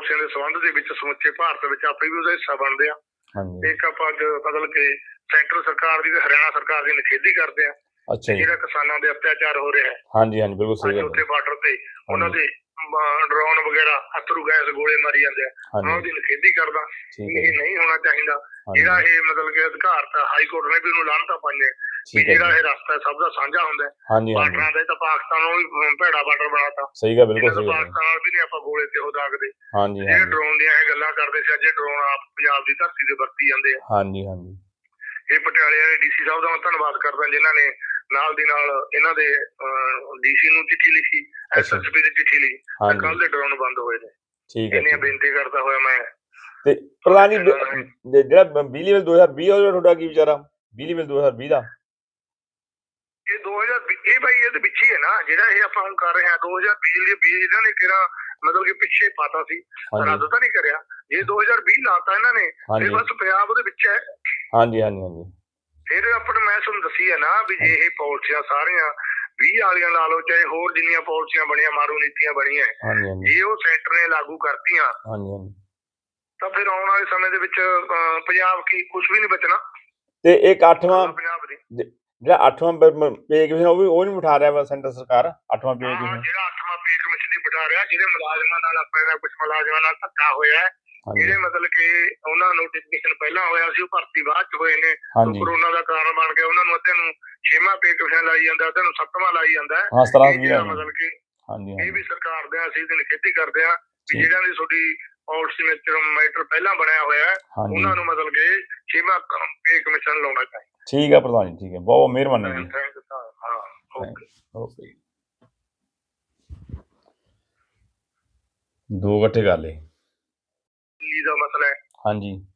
ਪਾਲਿਸੀਆਂ ਦੇ ਸੰਬੰਧ ਦੇ ਵਿੱਚ ਸਮੁੱਚੇ ਭਾਰਤ ਵਿੱਚ ਆਪੇ ਵੀ ਉਹਦਾ ਹਿੱਸਾ ਬਣਦੇ ਆ। ਇੱਕ ਆਪਾਂ ਅੱਜ ਮਤਲਬ ਕਿ ਸੈਂਟਰ ਸਰਕਾਰ ਦੀ ਤੇ ਹਰਿਆਣਾ ਸਰਕਾਰ ਦੀ ਨਿਖੇਧੀ ਕਰਦੇ ਆ। ਅੱਛਾ ਜਿਹੜਾ ਕਿਸਾਨਾਂ ਦੇ ਅਤਿਆਚਾਰ ਹੋ ਰਿਹਾ ਹੈ। ਹਾਂਜੀ ਹਾਂਜੀ ਬਿਲਕੁਲ ਸਹੀ ਗੱਲ ਉੱਥੇ ਹੈ। ਬਾਰਡਰ ਤੇ ਉਹਨਾਂ ਦੇ ਡਰੋਨ ਵਗੈਰਾ ਅਥਰੂ ਗੈਸ ਗੋਲੇ ਮਾਰੀ ਜਾਂਦੇ ਆ। ਹਾਂਜੀ। ਉਹਦੀ ਨਿਖੇਧੀ ਕਰਦਾ। ਹੈ ਇਹ ਨਹੀਂ ਹੋਣਾ ਚਾਹੀਦਾ। ਜਿਹੜਾ ਇਹ ਮਤਲਬ ਕਿ ਅਧਿਕਾਰ ਤਾਂ ਹਾਈ ਕੋਰਟ ਨੇ ਵੀ ਉਹਨੂੰ ਲਾਹਨਤਾ ਪਾਈਆਂ ਵੀ ਜਿਹੜਾ ਇਹ ਰਸਤਾ ਸਭ ਦਾ ਸਾਂਝਾ ਹੁੰਦਾ ਹੈ। ਹਾਂਜੀ ਬਾਰਡਰਾਂ ਦਾ ਇਹ ਤਾਂ ਪਾਕਿਸਤਾਨ ਨੂੰ ਭੈੜਾ ਬਾਰਡਰ ਬਣਾਤਾ। ਸਹੀ ਗੱਲ ਬਿਲਕੁਲ ਇਹਨਾਂ ਸਹੀ ਗੱਲ ਪਾਕਿਸਤਾਨ ਨਾਲ ਵੀ ਨਹੀਂ ਆਪਾਂ ਗੋਲੇ ਤੇ ਉਹ ਦਾਗਦੇ। ਹਾਂਜੀ ਹਾਂਜੀ। ਡਰੋਨ ਦੀਆਂ ਇਹ ਗੱਲਾਂ ਕਰਦੇ ਸੀ ਅੱਜ ਇਹ ਡਰੋਨ ਆਪ ਪੰਜਾਬ ਦੀ ਧਰਤੀ ਤੇ ਵਰਤੀ ਜਾਂਦੇ ਆ। ਹਾਂਜੀ ਹਾਂਜੀ। ਇਹ ਪਟਿਆਲੇ ਵਾਲੇ ਡੀਸੀ ਸਾਹਿਬ ਦਾ ਮੈਂ ਧੰਨਵਾਦ ਕਰਦਾ ਜਿਨ੍ਹਾਂ ਨੇ ਨਾਲ ਦੀ ਨਾਲ ਇਹਨਾਂ ਦੇ ਡੀਸੀ ਨੂੰ ਚਿੱਠੀ ਲਿਖੀ ਐਸਐਸਪੀ ਦੀ ਚਿੱਠੀ ਲਿਖੀ। ਕੱਲ ਦੇ ਡਰੋਨ ਬੰਦ ਹੋਏ ਨੇ। ਠੀਕ ਹੈ ਹੈ। ਬੇਨਤੀ ਕਰਦਾ ਹੋਇਆ ਮੈਂ ਤੇ ਪ੍ਰਧਾਨ ਜੀ ਜੇ- ਜਿਹੜਾ ਬਿਜਲੀ ਬਿੱਲ 2020 ਉਹਦਾ ਤੁਹਾਡਾ ਕੀ ਵਿਚਾਰਾ ਬਿਜਲੀ ਬਿੱਲ 2020 ਦਾ ਇਹ 2000 ਇਹ ਭਾਈ ਇਹਦੇ ਵਿੱਚ ਹੀ ਹੈ ਨਾ ਜਿਹੜਾ ਇਹ ਆਪਾਂ ਹੁਣ ਕਰ ਰਹੇ ਹਾਂ 2000 ਬਿਜਲੀ ਬਿੱਲ ਇਹਨਾਂ ਨੇ ਕਿਹੜਾ ਮਤਲਬ ਕਿ ਪਿੱਛੇ ਪਾਤਾ ਸੀ ਹਾਂਜੀ। ਰੱਦ ਤਾਂ ਨਹੀਂ ਕਰਿਆ। ਇਹ 2020 ਲਾਤਾ ਇਹਨਾਂ ਨੇ ਹਾਂਜੀ। ਇਹ ਬਸ ਪੰਜਾਬ ਉਹਦੇ ਵਿੱਚ ਹੈ। ਹਾਂਜੀ ਹਾਂਜੀ ਹਾਂਜੀ। ਫਿਰ ਆਪਾਂ ਨੂੰ ਮੈਂ ਤੁਹਾਨੂੰ ਦੱਸੀ ਹੈ ਨਾ ਵੀ ਜੇ ਇਹ ਪਾਲਿਸੀਆਂ ਸਾਰੀਆਂ 20 ਵਾਲੀਆਂ ਲਾ ਲਓ ਚਾਹੇ ਹੋਰ ਜਿੰਨੀਆਂ ਪਾਲਿਸੀਆਂ ਬਣੀਆਂ ਮਾਰੂ ਨੀਤੀਆਂ ਬਣੀਆਂ ਹਾਂਜੀ ਹਾਂਜੀ। ਜੇ ਉਹ ਸੈਂਟਰ ਨੇ ਲਾਗੂ ਕਰਤੀਆਂ ਹਾਂਜੀ ਹਾਂਜੀ। ਤਾਂ ਫਿਰ ਆਉਣ ਵਾਲੇ ਸਮੇਂ ਦੇ ਵਿੱਚ ਪੰਜਾਬ ਕੀ ਕੁਝ ਵੀ ਨਹੀਂ ਬਚਣਾ। ਤੇ ਇੱਕ ਅੱਠਵਾਂ ਪੰਜਾਬ ਦੀ। ਜਿਹੜਾ ਅੱਠਵਾਂ ਪੇ ਕਮਿਸ਼ਨ ਉਹ ਵੀ ਉਹ ਨਹੀਂ ਉਠਾ ਰਿਹਾ ਵਾ ਸੈਂਟਰ ਸਰਕਾਰ ਅੱਠਵਾਂ ਪੇ ਕਮਿਸ਼ਨ। ਜਿਹੜਾ ਅੱਠਵਾਂ ਪੇ ਕਮਿਸ਼ਨ ਦੀ ਬਿਠਾ ਰਿਹਾ ਜਿਹੜੇ ਮੁਲਾਜ਼ਮਾਂ ਨਾਲ ਆਪਣੇ ਦਾ ਕੁਝ ਮੁਲਾਜ਼ਮਾਂ ਨਾਲ ਧੱਕਾ ਹੋਇਆ ਹੈ, ਜਿਹੜੇ ਮਤਲਬ ਕਿ ਉਹਨਾਂ ਨੋਟੀਫਿਕੇਸ਼ਨ ਪਹਿਲਾਂ ਹੋਇਆ ਸੀ ਉਹ ਭਰਤੀ ਬਾਅਦ ਚ ਹੋਏ ਨੇ। ਕਰੋਨਾ ਦਾ ਕਾਰਨ ਬਣ ਗਿਆ ਉਹਨਾਂ ਨੂੰ ਅੱਧੇ ਨੂੰ ਛੇਵਾਂ ਪੇ ਕਮਿਸ਼ਨ ਲਾਈ ਜਾਂਦਾ ਅੱਧੇ ਨੂੰ ਸੱਤਵਾਂ ਲਾਈ ਜਾਂਦਾ ਹੈ। ਹਾਂ 17 ਇਹ ਵੀ ਜਿਹੜਾ ਮਤਲਬ ਕਿ ਹਾਂਜੀ ਇਹ ਵੀ ਸਰਕਾਰ ਦੇ ਅਸੀਂ ਇਹਦੀ ਨਿਖੇਧੀ ਕਰਦੇ ਆ ਵੀ। ਜਿਹੜਿਆਂ ਦੀ ਤੁਹਾਡੀ ਵਿੱਚ ਮੈਟਰ ਪਹਿਲਾਂ ਬਣਿਆ ਹੋਇਆ ਹੈ ਹਾਂਜੀ। ਉਹਨਾਂ ਨੂੰ ਮਤਲਬ ਕਿ ਛੇਵਾਂ ਪੇ ਕਮਿਸ਼ਨ ਲਾਉਣਾ ਚਾਹੀਦਾ। ਠੀਕ ਹੈ ਪ੍ਰਧਾਨ ਜੀ ਠੀਕ ਹੈ ਬਹੁਤ ਬਹੁਤ ਮਿਹਰਬਾਨੀ ਜੀ। ਥੈਂਕ ਯੂ ਹਾਂ ਓਕੇ ਓਕੇ ਦੋ ਇਕੱਠੇ ਕਰ ਲਏ। ਦਿੱਲੀ ਦਾ ਮਸਲਾ ਹੈ। ਹਾਂਜੀ।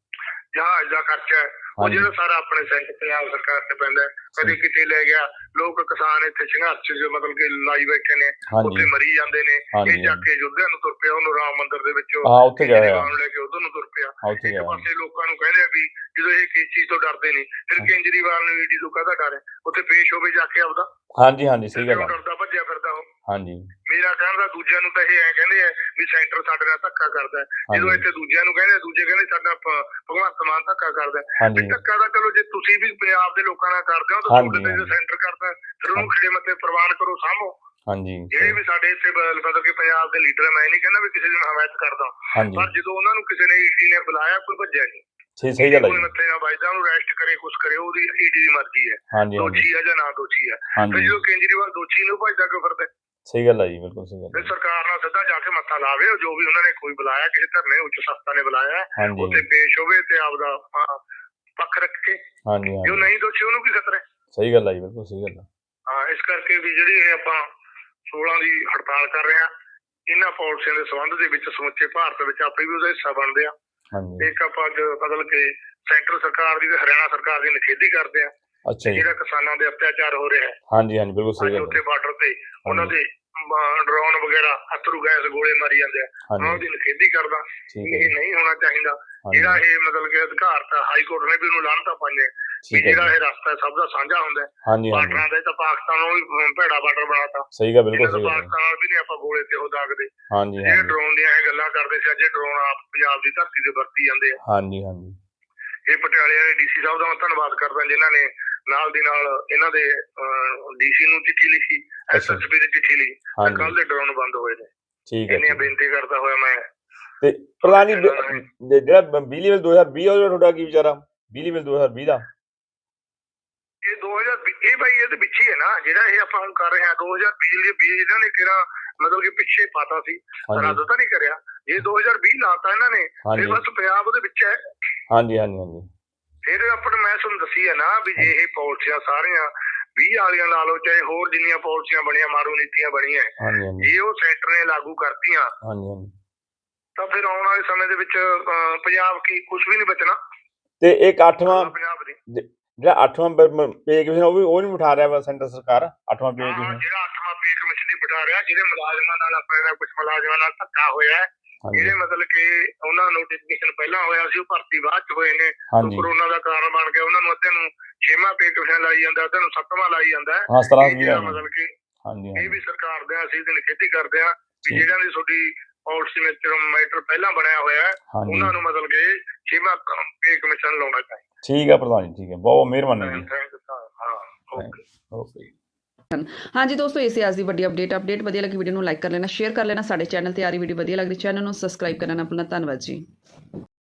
ਜਹਾਜ਼ ਦਾ ਖਰਚਾ ਹੈ। ਉਹ। ਜਿਹੜਾ ਸਾਰਾ ਆਪਣੇ ਸੈਂਟਰ ਪੰਜਾਬ ਸਰਕਾਰ ਤੇ ਪੈਂਦਾ ਕਦੇ ਕਿਤੇ ਲੈ ਗਿਆ ਲੋਕ ਕਿਸਾਨ ਇੱਥੇ ਸੰਘਰਸ਼ ਚ ਮਤਲਬ ਕਿ ਲਾਈ ਬੈਠੇ ਨੇ ਉੱਥੇ ਮਰੀ ਜਾਂਦੇ ਨੇ ਇਹ ਜਾ ਕੇ ਜੁੱਧਿਆਂ ਨੂੰ ਤੁਰ ਪਿਆ ਉਹਨੂੰ ਰਾਮ ਮੰਦਿਰ ਦੇ ਵਿੱਚ ਹਾਂ ਉੱਥੇ ਗਿਆ। ਹੋਇਆ ਨੂੰ ਲੈ ਕੇ ਉਧਰ ਨੂੰ ਤੁਰ ਪਿਆ। ਇੱਕ। ਪਾਸੇ ਲੋਕਾਂ ਨੂੰ ਕਹਿੰਦੇ ਆ ਵੀ ਜਦੋਂ ਇਹ ਕਿਸ ਚੀਜ਼ ਤੋਂ ਡਰਦੇ ਨਹੀਂ ਫਿਰ। ਕੇਜਰੀਵਾਲ ਨੂੰ ਈਡੀ ਤੋਂ ਕਾਹਦਾ ਡਰ ਹੈ? ਉੱਥੇ ਪੇਸ਼ ਹੋਵੇ ਜਾ ਕੇ ਆਪਦਾ। ਹਾਂਜੀ ਹਾਂਜੀ ਸਹੀ ਗੱਲ ਹੈ ਡਰਦਾ ਭੱਜਿਆ ਫਿਰਦਾ। ਉਹ ਹਾਂਜੀ। ਮੇਰਾ ਕਹਿਣ ਦਾ ਦੂਜਿਆਂ ਨੂੰ ਤਾਂ ਇਹ ਐ ਕਹਿੰਦੇ ਆ ਵੀ ਸੈਂਟਰ ਸਾਡੇ ਨਾਲ ਧੱਕਾ ਕਰਦਾ ਹੈ। ਜਦੋਂ ਇੱਥੇ ਦੂਜਿਆਂ ਨੂੰ ਕਹਿੰਦੇ ਆ, ਦੂਜੇ ਕਹਿੰਦੇ ਸਾਡਾ ਭ- ਭਗਵੰਤ ਮਾਨ ਧੱਕਾ ਕਰਦਾ ਹੈ। ਹਾਂਜੀ। ਵੀ ਧੱਕਾ ਦਾ ਚਲੋ ਜੇ ਤੁਸੀਂ ਵੀ ਪੰਜਾਬ ਦੇ ਲੋਕਾਂ ਨਾਲ ਕਰਦੇ ਹੋ ਤਾਂ ਹਾਂਜੀ, ਤੁਹਾਡੇ ਤੇ ਹਾਂਜੀ। ਸੈਂਟਰ ਕਰਦਾ ਹੈ, ਫਿਰ ਉਹਨੂੰ ਖੜੇ ਮੱਥੇ ਪ੍ਰਵਾਨ ਕਰੋ ਸਾਂਭੋ ਹਾਂਜੀ। ਜਿਹੜੇ ਵੀ ਸਾਡੇ ਇੱਥੇ ਬ- ਮਤਲਬ ਕਿ ਪੰਜਾਬ ਦੇ ਲੀਡਰ ਮੈਂ ਇਹ ਨਹੀਂ ਕਹਿੰਦਾ ਵੀ ਕਿਸੇ ਦੀ ਮੈਂ ਹਮਾਇਤ ਕਰਦਾ ਹਾਂਜੀ। ਪਰ ਜਦੋਂ ਉਹਨਾਂ ਨੂੰ ਕਿਸੇ ਨੇ ਈਡੀ ਨੇ ਬੁਲਾਇਆ ਕੋਈ ਭੱਜਿਆ ਨਹੀਂ। ਸਹੀ ਸਹੀ ਗੱਲ ਹੈ ਕੋਈ ਜੀ। ਮੱਥੇ ਨਾਲ ਵੱਜਦਾ ਉਹਨੂੰ ਅਰੈਸਟ ਕਰੇ ਕੁਛ ਕਰੇ ਉਹਦੀ ਈਡੀ ਦੀ ਮਰਜ਼ੀ ਹੈ। ਹਾਂਜੀ ਹਾਂਜੀ। ਦੋਸ਼ੀ ਹੈ ਜਾਂ ਨਾ ਦੋਸ਼ੀ ਹੈ ਤੇ ਹਾਂਜੀ ਜਦੋਂ ਕੇਜਰੀਵਾਲ ਦੋਸ਼ੀ ਨੂੰ ਭੱਜਦਾ ਕਿਉਂ ਫਿਰਦਾ ਹੈ? ਸਹੀ ਗੱਲ ਹੈ ਜੀ ਬਿਲਕੁਲ ਸਹੀ ਗੱਲ ਫਿਰ ਹੈ ਸਰਕਾਰ ਨਾਲ ਸਿੱਧਾ ਜਾ ਕੇ ਮੱਥਾ ਲਾਵੇ ਜੋ ਵੀ ਉਹਨਾਂ ਨੇ ਕੋਈ ਬੁਲਾਇਆ ਕਿਸੇ ਧਰਨੇ ਉੱਚ ਸੰਸਥਾ ਨੇ ਬੁਲਾਇਆ ਹੈ, ਉੱਥੇ ਪੇਸ਼ ਹੋਵੇ ਤੇ ਆਪਦਾ ਹਾਂ, ਪੱਖ ਰੱਖ। ਕੇ ਹਾਂਜੀ। ਜੋ ਹਾਂਜੀ ਨਹੀਂ ਦੋਸ਼ੀ ਉਹਨੂੰ ਕੀ ਖਤਰਾ? ਹੈ ਸਹੀ ਗੱਲ ਹੈ ਜੀ ਬਿਲਕੁਲ ਸਹੀ ਗੱਲ ਹੈ ਹਾਂ ਇਸ ਕਰਕੇ ਵੀ ਜਿਹੜੀ ਇਹ ਆਪਾਂ 16 ਦੀ ਹੜਤਾਲ ਕਰ ਰਹੇ ਹਾਂ ਇਹਨਾਂ ਪਾਲਿਸੀਆਂ ਦੇ ਸੰਬੰਧ ਦੇ ਵਿੱਚ ਸਮੁੱਚੇ ਭਾਰਤ ਵਿੱਚ ਆਪੇ ਵੀ ਉਹਦਾ ਹਿੱਸਾ ਬਣਦੇ ਆ। ਹਾਂਜੀ। ਇੱਕ ਆਪਾਂ ਅੱਜ ਮਤਲਬ ਕਿ ਸੈਂਟਰ ਸਰਕਾਰ ਦੀ ਤੇ ਹਰਿਆਣਾ ਸਰਕਾਰ ਦੀ ਨਿਖੇਧੀ ਕਰਦੇ ਆ। ਅੱਛਾ ਜੀ। ਜਿਹੜਾ ਕਿਸਾਨਾਂ ਦੇ ਅਤਿਆਚਾਰ ਹੋ ਰਿਹਾ ਹੈ। ਹਾਂਜੀ ਹਾਂਜੀ ਬਿਲਕੁਲ ਸਹੀ ਅੱਜ ਗੱਲ ਉੱਥੇ ਹੈ। ਬਾਰਡਰ ਤੇ ਉਹਨਾਂ ਦੇ ਡਰੋਨ ਵਗੈਰਾ ਅਥਰੂ ਗੈਸ ਗੋਲੇ ਮਾਰੀ ਜਾਂਦੇ ਆ। ਹਾਂਜੀ। ਉਹਦੀ ਨਿਖੇਧੀ ਕਰਦਾ। ਠੀਕ ਹੈ ਇਹ ਜੀ, ਨਹੀਂ ਹੋਣਾ ਚਾਹੀਦਾ। ਹਾਂਜੀ। ਜਿਹੜਾ ਇਹ ਮਤਲਬ ਕਿ ਅਧਿਕਾਰ ਤਾਂ ਹਾਈ ਕੋਰਟ ਨੇ ਵੀ ਉਹਨੂੰ ਲਾਹਨਤਾ ਪਾਈਆਂ ਵੀ ਠੀਕ ਹੈ ਜਿਹੜਾ ਜੀ। ਇਹ ਰਸਤਾ ਸਭ ਦਾ ਸਾਂਝਾ ਹੁੰਦਾ ਹੈ। ਹਾਂਜੀ ਹਾਂਜੀ। ਬਾਰਡਰਾਂ ਦਾ ਇਹ ਤਾਂ ਪਾਕਿਸਤਾਨ ਨੂੰ ਵੀ ਅਮ, ਭੈੜਾ ਬਾਰਡਰ ਬਣਾਤਾ। ਸਹੀ ਗੱਲ ਬਿਲਕੁਲ ਇਹਨਾਂ ਸਹੀ ਗੱਲ ਹੈ। ਪਾਕਿਸਤਾਨ ਨਾਲ ਵੀ ਨਹੀਂ ਆਪਾਂ ਗੋਲੇ ਤੇ ਉਹ ਦਾਗਦੇ। ਹਾਂਜੀ ਹਾਂਜੀ। ਡਰੋਨ ਦੀਆਂ ਇਹ ਗੱਲਾਂ ਕਰਦੇ ਸੀ ਅੱਜ ਇਹ ਡਰੋਨ ਆਪ ਪੰਜਾਬ ਦੀ ਧਰਤੀ ਤੇ ਵਰਤੀ ਜਾਂਦੇ ਆ। ਹਾਂਜੀ ਹਾਂਜੀ। ਇਹ ਪਟਿਆਲੇ ਵਾਲੇ ਡੀਸੀ ਸਾਹਿਬ ਦਾ ਮੈਂ ਧੰਨਵਾਦ ਕਰਦਾ ਜਿਨ੍ਹਾਂ ਨੇ ਨਾਲ ਦੀ ਨਾਲ ਇਹਨਾਂ ਦੇ ਡੀਸੀ ਨੂੰ ਚਿੱਠੀ ਲਿਖੀ ਐਸਐਸਪੀ ਦੀ ਚਿੱਠੀ ਲਿਖੀ। ਕੱਲ ਦੇ ਡਰੋਨ ਬੰਦ ਹੋਏ ਨੇ। ਠੀਕ ਹੈ ਇੰਨੀਆਂ। ਬੇਨਤੀ ਕਰਦਾ ਹੋਇਆ ਮੈਂ। ਤੇ ਪ੍ਰਧਾਨ ਜੀ ਜਿਹੜਾ ਬਿਜਲੀ ਬਿੱਲ 2020 ਉਹਦਾ ਤੁਹਾਡਾ ਕੀ ਵਿਚਾਰਾ ਬਿਜਲੀ ਬਿੱਲ 2020 ਦਾ? ਇਹ 2000 ਇਹ ਭਾਈ ਇਹਦੇ ਵਿੱਚ ਹੀ ਹੈ ਨਾ। ਜਿਹੜਾ ਇਹ ਆਪਾਂ ਹੁਣ ਕਰ ਰਹੇ ਹਾਂ 2000 ਬਿਜਲੀ ਬਿੱਲ ਇਹਨਾਂ ਨੇ ਕਿਹੜਾ ਮਤਲਬ ਕਿ ਪਿੱਛੇ ਪਾਤਾ ਸੀ ਰੱਦ ਤਾਂ ਨਹੀਂ ਕਰਿਆ। ਇਹ 2020 ਲਾਤਾ ਇਹਨਾਂ ਨੇ ਇਹ ਬਸ ਪੰਜਾਬ ਉਹਦੇ ਵਿੱਚ ਹੈ। ਹਾਂਜੀ ਹਾਂਜੀ ਹਾਂਜੀ। ਫਿਰ ਆਪਾਂ ਨੂੰ ਮੈਂ ਤੁਹਾਨੂੰ ਦੱਸੀ ਹੈ ਨਾ ਵੀ ਜੇ ਇਹ ਪਾਲਿਸੀਆਂ ਸਾਰੀਆਂ 20 ਵਾਲੀਆਂ ਲਾ ਲਓ ਚਾਹੇ ਹੋਰ ਜਿੰਨੀਆਂ ਪਾਲਿਸੀਆਂ ਬਣੀਆਂ ਮਾਰੂ ਨੀਤੀਆਂ ਬਣੀਆਂ ਜੇ ਉਹ ਸੈਂਟਰ ਨੇ ਲਾਗੂ ਕਰਤੀਆਂ ਹਾਂਜੀ ਹਾਂਜੀ। ਤਾਂ ਫਿਰ ਆਉਣ ਵਾਲੇ ਸਮੇਂ ਦੇ ਵਿੱਚ ਪੰਜਾਬ ਕੀ ਕੁਝ ਵੀ ਨਹੀਂ ਬਚਣਾ। ਤੇ ਇੱਕ ਅੱਠਵਾਂ ਪੰਜਾਬ ਦੀ। ਜਿਹੜਾ ਅੱਠਵਾਂ ਪੇ ਕਮਿਸ਼ਨ ਉਹ ਵੀ ਉਹ ਨਹੀਂ ਉਠਾ ਰਿਹਾ ਸੈਂਟਰ ਸਰਕਾਰ ਅੱਠਵਾਂ ਪੇ ਹਾਂ, ਕਮਿਸ਼ਨ। ਜਿਹੜਾ ਅੱਠਵਾਂ ਪੇ ਕਮਿਸ਼ਨ ਦੀ ਬਿਠਾ ਰਿਹਾ ਜਿਹੜੇ ਮੁਲਾਜ਼ਮਾਂ ਨਾਲ ਆਪਣੇ ਦਾ ਕੁਝ ਮੁਲਾਜ਼ਮਾਂ ਨਾਲ ਧੱਕਾ ਹੋਇਆ ਜਿਹੜੇ ਮਤਲਬ ਕਿ ਉਹਨਾਂ ਨੋਟੀਫਿਕੇਸ਼ਨ ਪਹਿਲਾਂ ਹੋਇਆ ਸੀ ਉਹ ਭਰਤੀ ਬਾਅਦ ਚ ਹੋਏ ਨੇ। ਕਰੋਨਾ ਦਾ ਕਾਰਨ ਬਣ ਗਿਆ ਉਹਨਾਂ ਨੂੰ ਅੱਧੇ ਨੂੰ ਛੇਵਾਂ ਪੇ ਕਮਿਸ਼ਨ ਲਾਈ ਜਾਂਦਾ ਅੱਧੇ ਨੂੰ ਸੱਤਵਾਂ ਲਾਈ ਜਾਂਦਾ। ਹੈ। ਹਾਂ 17 ਇਹ ਵੀ ਜਿਹੜਾ ਮਤਲਬ ਕਿ ਹਾਂਜੀ ਇਹ ਵੀ ਸਰਕਾਰ ਦੇ ਅਸੀਂ ਇਹਦੀ ਨਿਖੇਧੀ ਕਰਦੇ ਆ ਵੀ ਠੀਕ। ਜਿਹੜਿਆਂ ਦੀ ਤੁਹਾਡੀ ਆਲਟੀਮੇਟਰ ਮੈਟਰ ਪਹਿਲਾਂ ਬਣਿਆ ਹੋਇਆ ਉਹਨਾਂ ਨੂੰ ਮਤਲਬ ਕਿ ਛੇਵਾਂ ਪੇ ਕਮਿਸ਼ਨ ਲਾਉਣਾ ਚਾਹੀਦਾ। ਠੀਕ ਹੈ ਪ੍ਰਧਾਨ ਜੀ ਠੀਕ ਹੈ। ਬਹੁਤ ਮਿਹਰਬਾਨੀ ਜੀ। ਹਾਂ ਓਕੇ ਓਕੇ ਹਾਂਜੀ ਦੋਸਤੋ ਇਹ ਸੀ ਅੱਜ ਦੀ ਵੱਡੀ ਅਪਡੇਟ ਅਪਡੇਟ ਵਧੀਆ ਲੱਗੀ ਵੀਡੀਓ ਨੂੰ ਲਾਈਕ ਕਰ ਲੈਣਾ ਸ਼ੇਅਰ ਕਰ ਲੈਣਾ, ਸਾਡੇ ਚੈਨਲ ਤੇ ਆ ਰਹੀ ਵੀਡੀਓ ਵਧੀਆ ਲੱਗਦੀ ਚੈਨਲ ਨੂੰ ਸਬਸਕ੍ਰਾਈਬ ਕਰਨਾ ਨਾ ਭੁੱਲਣਾ। ਧੰਨਵਾਦ ਜੀ।